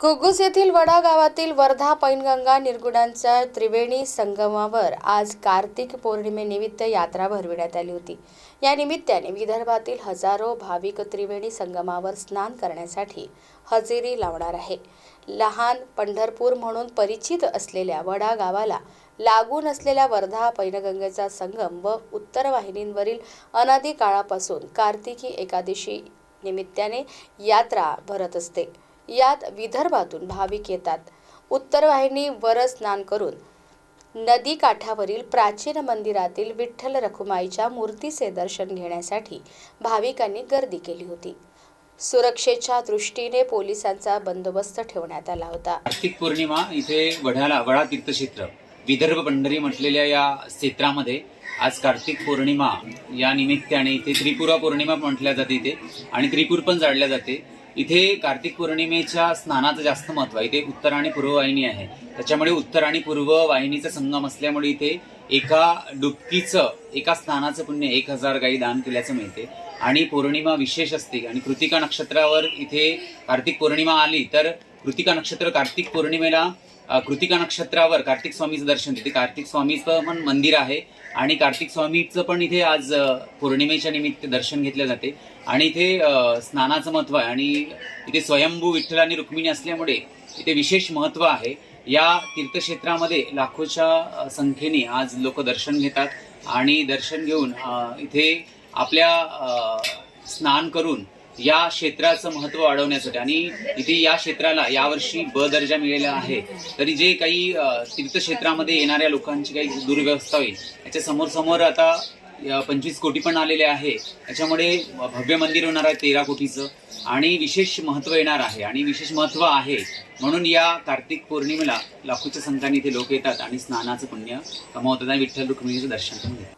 कुग्गुस येथील वडा गावातील वर्धा पैनगंगा निर्गुणांच्या त्रिवेणी संगमावर आज कार्तिक पौर्णिमेनिमित्त यात्रा भरविण्यात आली होती. या निमित्ताने विदर्भातील हजारो भाविक त्रिवेणी संगमावर स्नान करण्यासाठी हजेरी लावणार आहे. लहान पंढरपूर म्हणून परिचित असलेल्या वडा गावाला लागून असलेल्या वर्धा पैनगंगेचा संगम व उत्तर वाहिनींवरील अनादी काळापासून कार्तिकी एकादशी निमित्ताने यात्रा भरत असते. यात विदर्भातून भाविक येतात. उत्तर वाहिनी वर स्नान करून नदी काठावरील प्राचीन मंदिरातील विठ्ठल रखुमाईच्या मूर्तीचे दर्शन घेण्यासाठी भाविकांनी गर्दी केली होती. सुरक्षेच्या दृष्टीने पोलिसांचा बंदोबस्त ठेवण्यात आला होता. कार्तिक पौर्णिमा इथे वढ्याला वडा तीर्थक्षेत्र विदर्भ पंढरी म्हटलेल्या या क्षेत्रामध्ये आज कार्तिक पौर्णिमा या निमित्ताने इथे त्रिपुरा पौर्णिमा म्हटल्या जाते इथे आणि त्रिपूर पण जाळल्या जाते. इथे कार्तिक पौर्णिमेच्या स्नानाचं जास्त महत्त्व आहे. इथे उत्तर आणि पूर्व वाहिनी आहे. त्याच्यामुळे उत्तर आणि पूर्व वाहिनीचा संगम असल्यामुळे इथे एका डुबकीचं एका स्नानाचं पुण्य एक हजार गाई दान केल्याचं मिळते. आणि पौर्णिमा विशेष असते. आणि कृतिका नक्षत्रावर इथे कार्तिक पौर्णिमा आली तर कृतिका नक्षत्र कार्तिक पौर्णिमेला कृतिका नक्षत्रावर कार्तिक स्वामीचं दर्शन तिथे. कार्तिक स्वामीचं पण मंदिर आहे आणि कार्तिक स्वामीचं पण इथे आज पौर्णिमेच्या निमित्त दर्शन घेतले जाते. आणि इथे स्नानाचं महत्त्व आहे आणि इथे स्वयंभू विठ्ठल आणि रुक्मिणी असल्यामुळे इथे विशेष महत्त्व आहे. या तीर्थक्षेत्रामध्ये लाखोच्या संख्येने आज लोक दर्शन घेतात आणि दर्शन घेऊन इथे आपल्या स्नान करून या क्षेत्राचं महत्त्व वाढवण्यासाठी. आणि इथे या क्षेत्राला यावर्षी ब दर्जा मिळालेला आहे. तरी जे काही तीर्थक्षेत्रामध्ये येणाऱ्या लोकांची काही दुर्व्यवस्था होईल याच्या समोर समोर आता पंचवीस कोटी पण आलेले आहे. त्याच्यामुळे भव्य मंदिर होणार आहे तेरा कोटीचं. आणि विशेष महत्त्व येणार आहे. आणि विशेष महत्त्व आहे म्हणून या कार्तिक पौर्णिमेला लाखोच्या संख्येने इथे लोक येतात आणि स्नानाचं पुण्य कमावतात. आणि विठ्ठल रुक्मिणीचं दर्शन पण घेतात.